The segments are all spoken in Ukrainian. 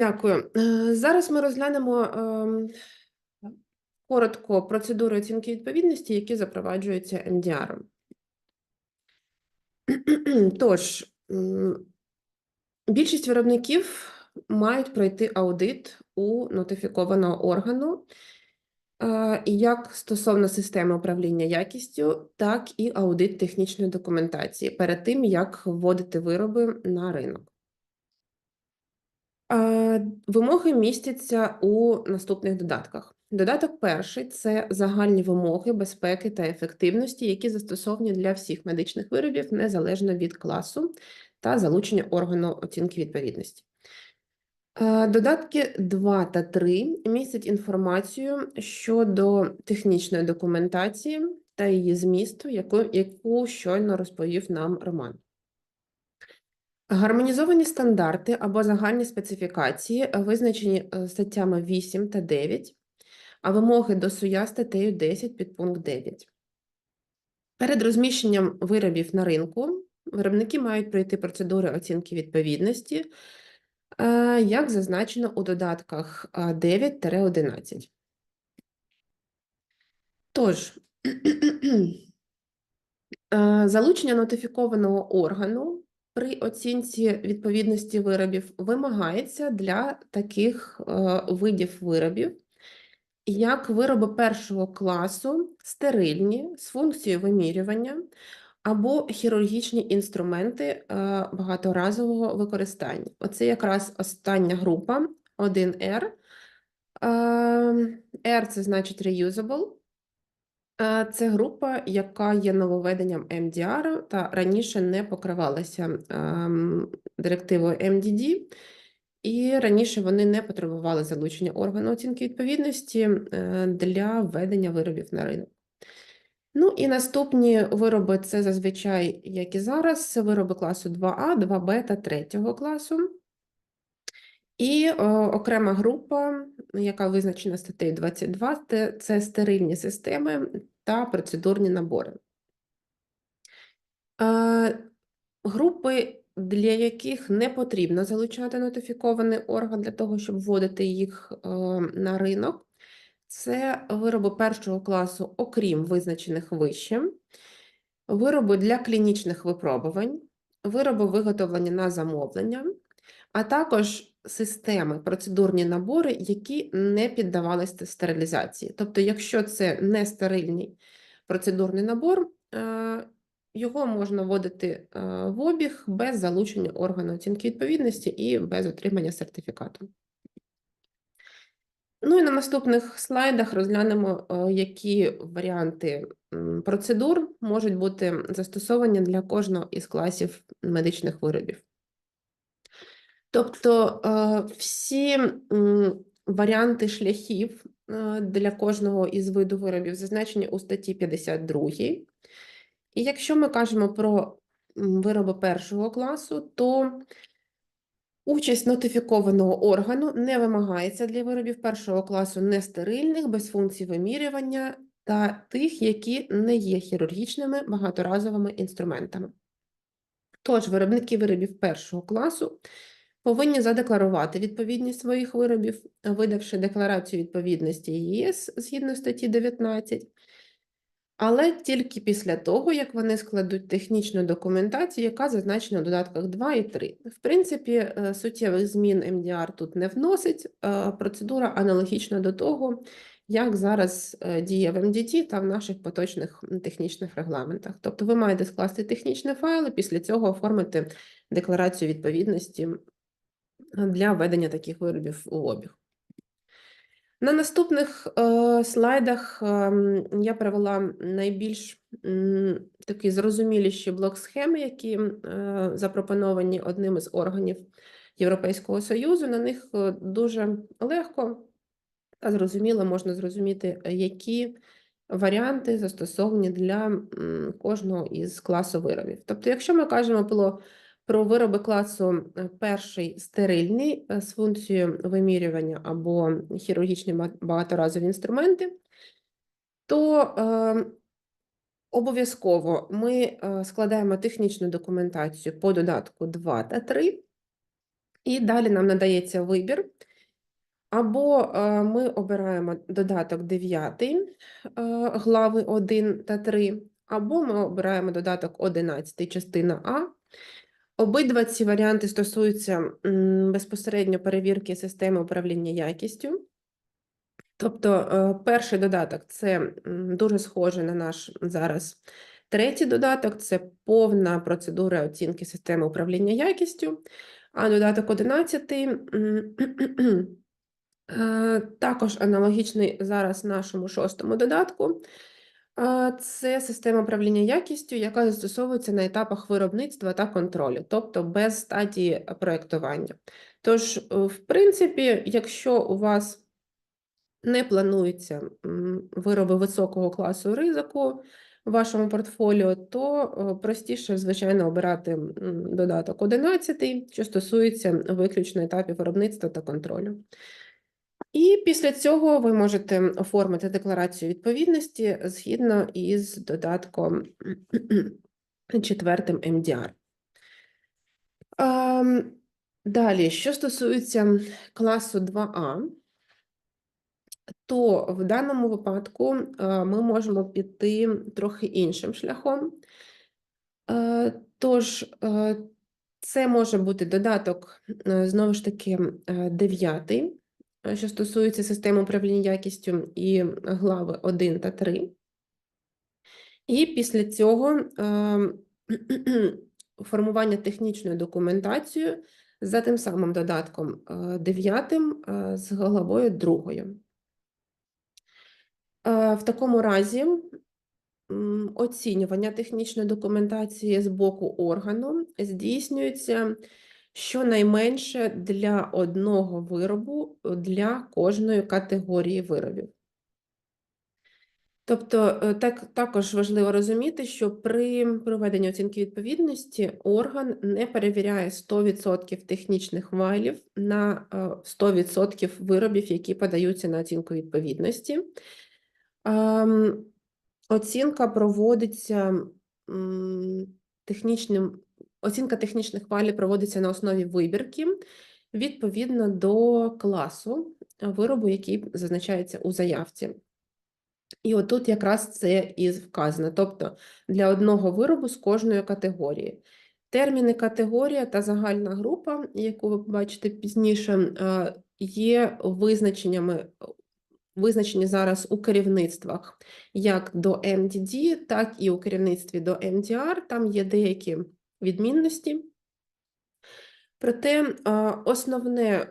Дякую. Е, Зараз ми розглянемо ем, коротко процедури оцінки відповідності, які запроваджуються МДР. Тож, більшість виробників мають пройти аудит у нотифікованого органу, е, як стосовно системи управління якістю, так і аудит технічної документації перед тим, як вводити вироби на ринок. Е, Вимоги містяться у наступних додатках. Додаток перший це загальні вимоги безпеки та ефективності, які застосовані для всіх медичних виробів незалежно від класу та залучення органу оцінки відповідності. Е, Додатки 2 та 3 містять інформацію щодо технічної документації та її змісту, яку, яку щойно розповів нам Роман. Гармонізовані стандарти або загальні специфікації е, визначені е, статтями 8 та 9, а вимоги до СУЯ статтею 10 підпункт 9. Перед розміщенням виробів на ринку виробники мають пройти процедури оцінки відповідності, е, як зазначено у додатках 9-11. Тож, залучення нотифікованого органу при оцінці відповідності виробів вимагається для таких е, видів виробів, як вироби першого класу, стерильні з функцією вимірювання або хірургічні інструменти е, багаторазового використання. Оце якраз остання група 1R. Е, R це значить reusable. Е, Це група, яка є нововведенням MDR та раніше не покривалася ем, директивою MDD, і раніше вони не потребували залучення органу оцінки відповідності е, для введення виробів на ринок. Ну і наступні вироби це зазвичай, як і зараз, вироби класу 2А, 2Б та 3 класу. І е, окрема група, яка визначена статтею 22, це, стерильні системи та процедурні набори. Е, групи, для яких не потрібно залучати нотифікований орган для того, щоб вводити їх е, на ринок, це вироби першого класу, окрім визначених вище, вироби для клінічних випробувань, вироби виготовлені на замовлення, а також системи, процедурні набори, які не піддавалися стерилізації. Тобто, якщо це не стерильний процедурний набор, е, його можна вводити е, в обіг без залучення органу оцінки відповідності і без отримання сертифікату. Ну і на наступних слайдах розглянемо, е, які варіанти процедур можуть бути застосовані для кожного із класів медичних виробів. Тобто е, всі варіанти шляхів е, для кожного із виду виробів зазначені у статті 52. І якщо ми кажемо про вироби першого класу, то участь нотифікованого органу не вимагається для виробів першого класу нестерильних, без функцій вимірювання та тих, які не є хірургічними багаторазовими інструментами. Тож, виробники виробів першого класу повинні задекларувати відповідність своїх виробів, видавши декларацію відповідності ЄС згідно статті 19, але тільки після того, як вони складуть технічну документацію, яка зазначена в додатках 2 і 3. В принципі, е, суттєвих змін МДР тут не вносить, е, процедура аналогічна до того, як зараз е, діє в МДТ та в наших поточних технічних регламентах. Тобто ви маєте скласти технічні файли, після цього оформити декларацію відповідності для введення таких виробів у обіг. На наступних е, слайдах е, я привела найбільш м, такі зрозуміліші блок-схеми, які е, запропоновані одним із органів Європейського Союзу. На них е, дуже легко та зрозуміло можна зрозуміти, які варіанти застосовані для кожного із класу виробів. Тобто, якщо ми кажемо про про вироби класу е, перший стерильний е, з функцією вимірювання або хірургічні багаторазові інструменти, то е, обов'язково ми е, складаємо технічну документацію по додатку 2 та 3. І далі нам надається вибір. Або ми обираємо додаток 9 е, глави 1 та 3, або ми обираємо додаток 11 частина А. Обидва ці варіанти стосуються безпосередньо перевірки системи управління якістю. Тобто, е, перший додаток це дуже схоже на наш зараз третій додаток, це повна процедура оцінки системи управління якістю. А додаток 11 е, також аналогічний зараз нашому шостому додатку. Е, Це система управління якістю, яка застосовується на етапах виробництва та контролю, тобто без стадії проєктування. Тож, е, в принципі, якщо у вас не плануються вироби високого класу ризику в вашому портфоліо, то е, простіше, звичайно, обирати додаток 11, що стосується виключно етапів виробництва та контролю. І після цього ви можете оформити декларацію відповідності згідно із додатком четвертим MDR. Ем, Далі, що стосується класу 2А, то в даному випадку е, ми можемо піти трохи іншим шляхом. Е, Тож, е, це може бути додаток, знову ж таки, дев'ятий, що стосується системи управління якістю і глави 1 та 3. І після цього е, формування технічної документації за тим самим додатком е, дев'ятим е, з другою. Е, В такому разі оцінювання технічної документації з боку органу здійснюється щонайменше для одного виробу для кожної категорії виробів. Тобто, е, так, також важливо розуміти, що при проведенні оцінки відповідності орган не перевіряє 100% технічних файлів на е, 100% виробів, які подаються на оцінку відповідності. Ем, Оцінка проводиться технічним, оцінка технічних файлів проводиться на основі вибірки відповідно до класу виробу, який зазначається у заявці. І отут якраз це і вказано, тобто для одного виробу з кожної категорії. Терміни категорія та загальна група, яку ви побачите пізніше, е, є визначеннями, визначені зараз у керівництвах як до MDD, так і у керівництві до MDR. Там є деякі відмінності. Проте основне,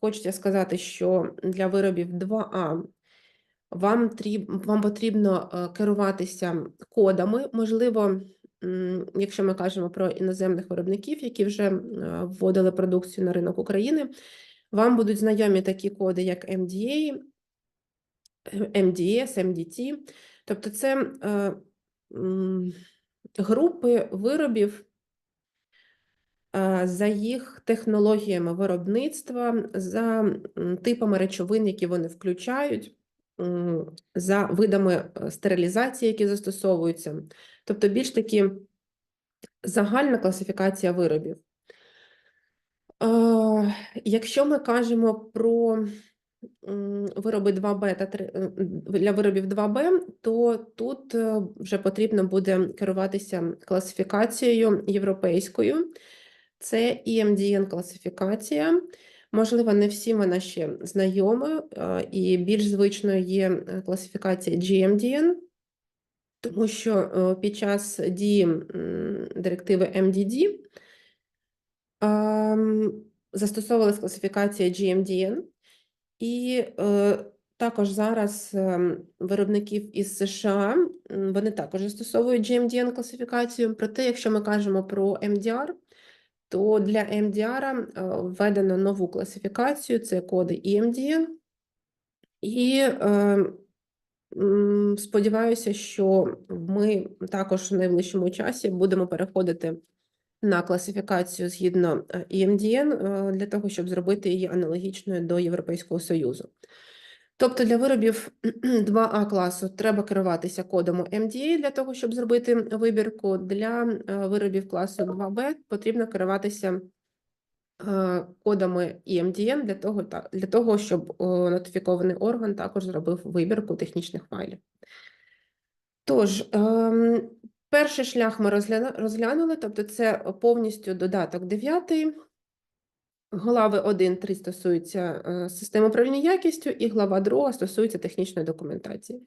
хочеться сказати, що для виробів 2А вам вам потрібно керуватися кодами. Можливо, якщо ми кажемо про іноземних виробників, які вже вводили продукцію на ринок України, вам будуть знайомі такі коди, як MDA, MDS, MDT. Тобто це групи виробів за їх технологіями виробництва, за типами речовин, які вони включають за видами е, стерилізації, які застосовуються. Тобто більш таки загальна класифікація виробів. Е, Якщо ми кажемо про вироби 2Б та 3, е, для виробів 2Б, то тут е, вже потрібно буде керуватися класифікацією європейською. Це EMDN класифікація. Можливо, не всім вона ще знайома, е, і більш звичною є е, класифікація GMDN, тому що е, під час дії директиви MDD ем, застосовувалась класифікація GMDN, і також зараз ем, виробників із США вони також застосовують GMDN класифікацію. Проте, якщо ми кажемо про MDR, то для MDR е, введено нову класифікацію, це коди EMDN. І е, сподіваюся, що ми також в найближчому часі будемо переходити на класифікацію згідно е, EMDN е, для того, щоб зробити її аналогічною до Європейського Союзу. Тобто для виробів 2А класу треба керуватися кодом MDA для того, щоб зробити вибірку. Для е, виробів класу 2B потрібно керуватися е, кодами EMDN для того, та- для того, щоб е, нотифікований орган також зробив вибірку технічних файлів. Тож, ем, перший шлях ми розглянули, тобто це повністю додаток 9. Глави 1-3 стосуються е, системи управління якістю, і глава 2 стосується технічної документації.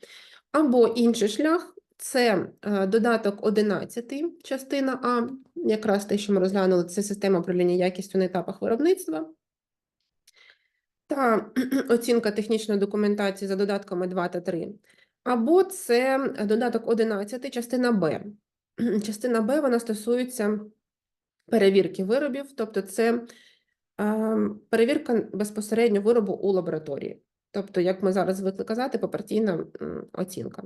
Або інший шлях це е, додаток 11, частина А, якраз те, що ми розглянули, це система управління якістю на етапах виробництва. Та оцінка технічної документації за додатками 2 та 3. Або це додаток 11, частина Б. Частина Б вона стосується перевірки виробів, тобто це перевірка безпосередньо виробу у лабораторії. Тобто, як ми зараз звикли казати, попартійна оцінка.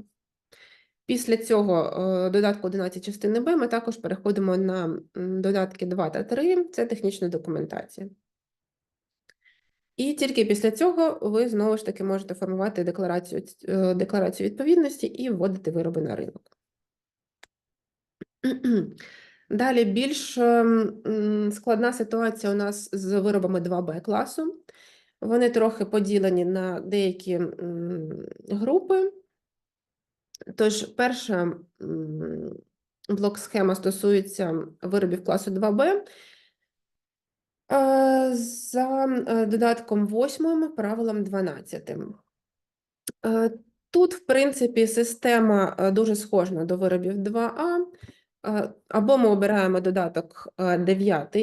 Після цього е, додатку 11 частини Б ми також переходимо на додатки 2 та 3, це технічна документація. І тільки після цього ви знову ж таки можете формувати декларацію, е, декларацію відповідності і вводити вироби на ринок. Далі більш ем, складна ситуація у нас з виробами 2Б класу. Вони трохи поділені на деякі групи. Тож, перша м, блок-схема стосується виробів класу 2Б. Е, За е, додатком 8, правилом 12. Е, Тут, в принципі, система дуже схожа до виробів 2А. Е, Або ми обираємо додаток 9,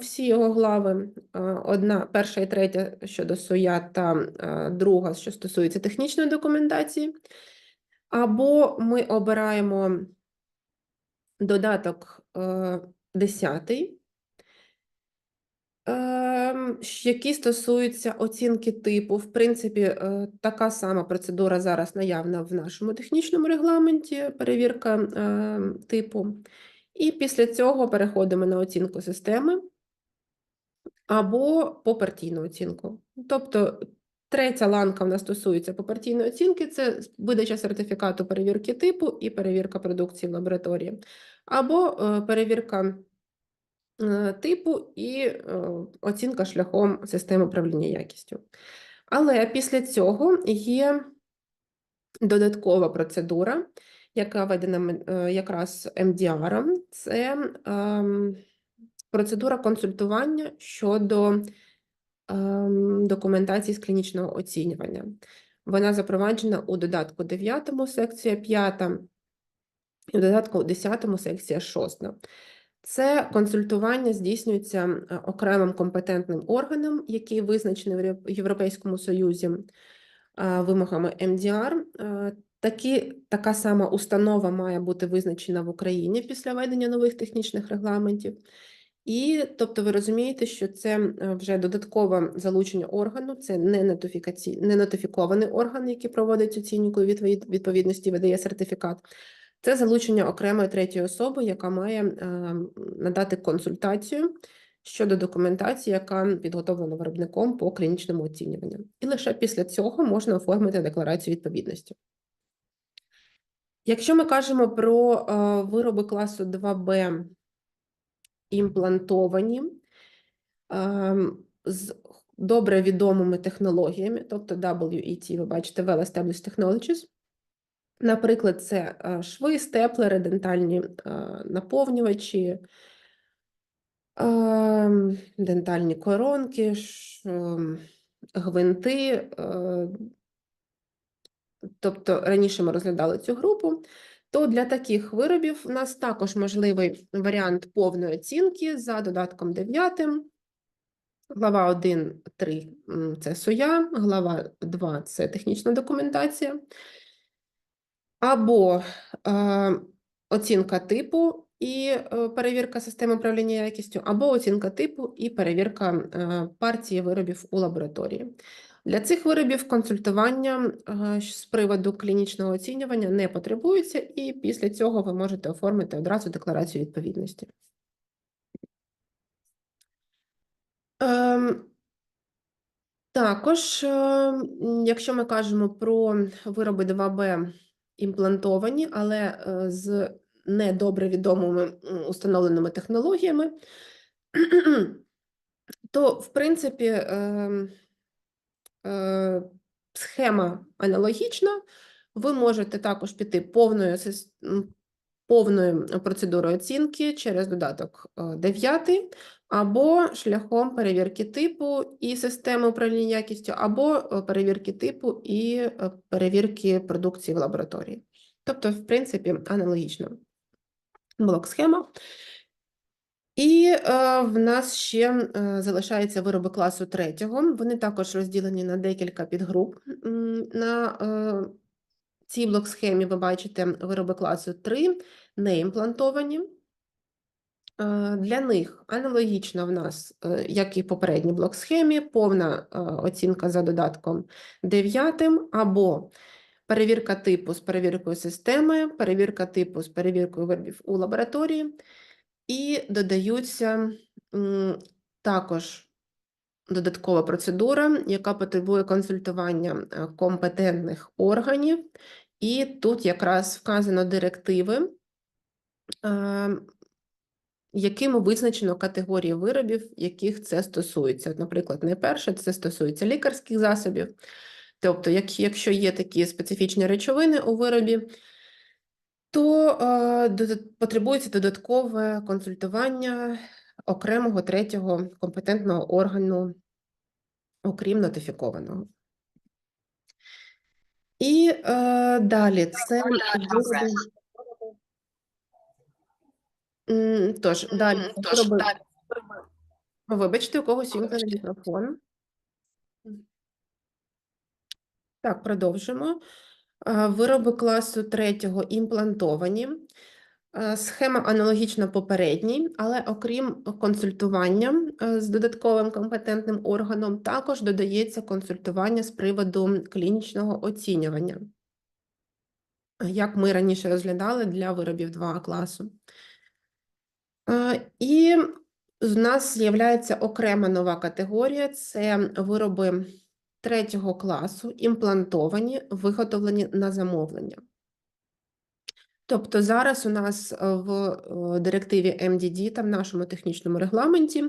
всі його глави. Е, Одна, перша і третя щодо СОЯ та е, друга, що стосується технічної документації. Або ми обираємо додаток 10, Ем, щ- які стосуються оцінки типу. В принципі, е, така сама процедура зараз наявна в нашому технічному регламенті, перевірка ем, типу. І після цього переходимо на оцінку системи або попартійну оцінку. Тобто третя ланка в нас стосується попартійної оцінки, це видача сертифікату перевірки типу і перевірка продукції в лабораторії, або е, перевірка типу і е, оцінка шляхом системи управління якістю. Але після цього є додаткова процедура, яка введена е, якраз МДР. Це ем, процедура консультування щодо ем, документації з клінічного оцінювання. Вона запроваджена у додатку 9, секція 5, і в додатку 10, секція 6. Це консультування здійснюється окремим компетентним органом, який визначений в Європейському Союзі вимогами МДР. Е, Такі, така сама установа має бути визначена в Україні після введення нових технічних регламентів. І, тобто, ви розумієте, що це вже додаткове залучення органу, це не, нотифікаці... не нотифікований орган, який проводить оцінку відповід- відповідності, видає сертифікат. Це залучення окремої третьої особи, яка має е, надати консультацію щодо документації, яка підготовлена виробником по клінічному оцінюванню. І лише після цього можна оформити декларацію відповідності. Якщо ми кажемо про е, вироби класу 2Б імплантовані ем, з добре відомими технологіями, тобто WET, ви бачите, Well Established Technologies. Наприклад, це е, шви, степлери, дентальні е, наповнювачі, ем, дентальні коронки, гвинти. е, Тобто раніше ми розглядали цю групу, то для таких виробів у нас також можливий варіант повної оцінки за додатком 9. Глава 1, 3 – це СОЯ, глава 2 – це технічна документація. Або е, оцінка типу і е, перевірка системи управління якістю, або оцінка типу і перевірка е, партії виробів у лабораторії. Для цих виробів консультування з приводу клінічного оцінювання не потребується, і після цього ви можете оформити одразу декларацію відповідності. Ем, Також, якщо ми кажемо про вироби 2Б імплантовані, але е, з недобре відомими установленими технологіями, то, в принципі, ем, е, схема аналогічна. Ви можете також піти повною, повною процедурою оцінки через додаток 9, або шляхом перевірки типу і системи управління якістю, або е, перевірки типу і е, перевірки продукції в лабораторії. Тобто, в принципі, аналогічно. Блок-схема. І е, в нас ще е, залишаються вироби класу третього. Вони також розділені на декілька підгруп. На е, цій блок-схемі ви бачите вироби класу 3, не імплантовані. Е, Для них аналогічно в нас, е, як і попередній блок-схемі, повна е, оцінка за додатком 9 або перевірка типу з перевіркою системи, перевірка типу з перевіркою виробів у лабораторії, і додаються також додаткова процедура, яка потребує консультування компетентних органів, і тут якраз вказано директиви, якими визначено категорії виробів, яких це стосується. От, Наприклад, найперше це стосується лікарських засобів. Тобто, як, якщо є такі специфічні речовини у виробі, то е, додат- потребується додаткове консультування окремого третього компетентного органу, окрім нотифікованого. І е, далі це вироби. М, Тож, далі це вироби. Вибачте, у когось вімкнений мікрофон. Так, продовжимо. Е, Вироби класу третього імплантовані. Е, Схема аналогічна попередній, але окрім консультування е, з додатковим компетентним органом, також додається консультування з приводу клінічного оцінювання, як ми раніше розглядали для виробів 2 класу. Е, І в нас з'являється окрема нова категорія це вироби третього класу, імплантовані, виготовлені на замовлення. Тобто зараз у нас е, в е, директиві МДД та в нашому технічному регламенті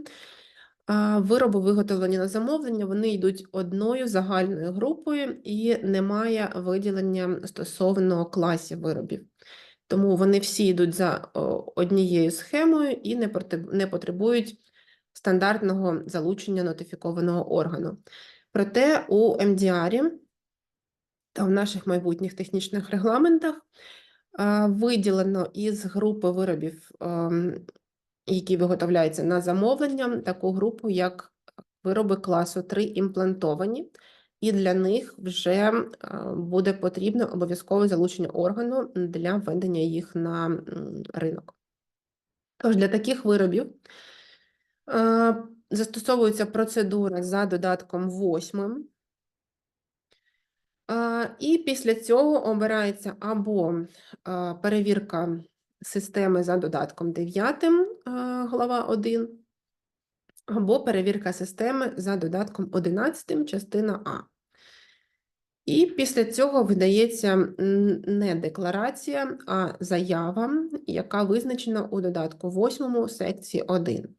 вироби виготовлені на замовлення, вони йдуть одною загальною групою і немає виділення стосовно класів виробів. Тому вони всі йдуть за однією схемою і не потребують стандартного залучення нотифікованого органу. Проте у МДРі та в наших майбутніх технічних регламентах виділено із групи виробів, ем, які виготовляються на замовлення, таку групу, як вироби класу 3 імплантовані, і для них вже е, буде потрібно обов'язкове залучення органу для введення їх на ринок. Тож для таких виробів е, застосовується процедура за додатком 8. І після цього обирається або перевірка системи за додатком 9, глава 1, або перевірка системи за додатком 11, частина А. І після цього видається не декларація, а заява, яка визначена у додатку 8 секції 1.